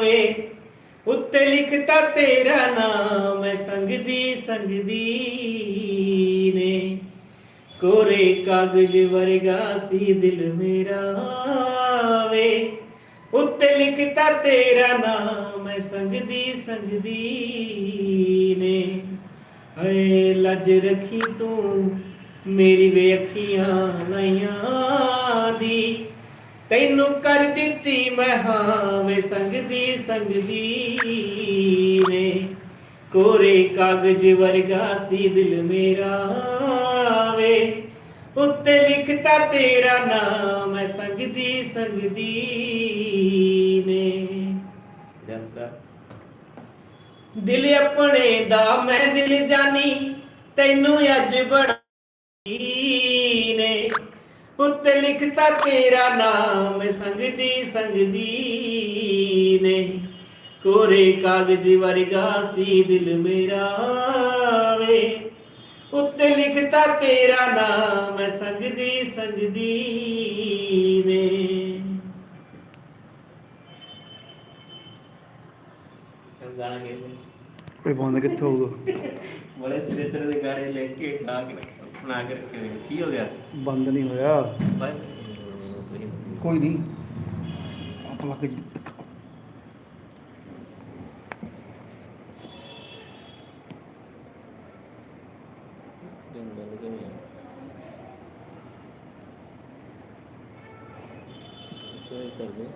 ਵੇ ਉੱਤੇ ਲਿਖਤਾ ਤੇਰਾ ਨਾਮ ਸੰਗਦੀ ਸੰਗਦੀ ਨੇ। ਕੋਰੇ ਕਾਗਜ਼ ਵਰਗਾ ਸੀ ਦਿਲ ਮੇਰਾ ਵੇ ਉੱਤੇ ਲਿਖਤਾ ਤੇਰਾ ਨਾਮ ਹੈ ਸੰਗਦੀ ਸੰਗਦੀ ਨੇ। ਹਏ, ਲੱਜ ਰੱਖੀ ਤੂੰ ਮੇਰੀ ਵੇ ਅੱਖੀਆਂ ਲਾਈਆਂ ਦੀ। ਤੈਨੂੰ ਕਰ ਦਿੱਤੀ ਮੈਂ ਹਾਂ ਵੇ ਸੰਗਦੀ ਸੰਗਦੀ ਨੇ, ਕੋਰੇ ਕਾਗਜ਼ ਵਰਗਾ ਸੀ ਦਿਲ ਮੇਰਾ ਵੇ। ਉੱਤੇ ਲਿਖਤਾ ਤੇਰਾ ਨਾਮ ਹੈ ਸੰਗਦੀ ਸੰਗਦੀ ਨੇ। ਦਿਲ ਆਪਣੇ ਦਾ ਮੈਂ ਦਿਲ ਜਾਣੀ ਤੈਨੂੰ ਅੱਜ ਬੜਾਈ ਨੇ। ਉੱਤੇ ਲਿਖਤਾ ਤੇਰਾ ਨਾਮ ਸੰਗਦੀ ਸੰਗਦੀ ਨੇ। ਕੋਰੇ ਕਾਗਜ਼ ਵਰਗਾ ਸੀ ਦਿਲ ਮੇਰਾ ਵੇ। ਉੱਤੇ ਲਿਖਤਾ ਤੇਰਾ ਨਾਮ ਸੰਗਦੀ ਸੰਗਦੀ ਨੇ। ਗਾਣਾ ਗੇ ਕੋਈ ਬੰਦ ਕਿੱਥੇ ਹੋਊਗਾ? ਬੜੇ ਸਿਰੇ ਸਿਰੇ ਦੇ ਗਾਣੇ ਲੈ ਕੇ ਗਾ ਕੇ ਬਣਾ ਕੇ ਰੱਖੇ ਹੋਏ ਨੇ। ਕੀ ਹੋ ਗਿਆ? ਬੰਦ ਨਹੀਂ ਹੋਇਆ। ਕੋਈ ਨਹੀਂ। ਆਪ ਲੱਗ ਜੀ। ਕੋਈ ਕਰ ਦੇ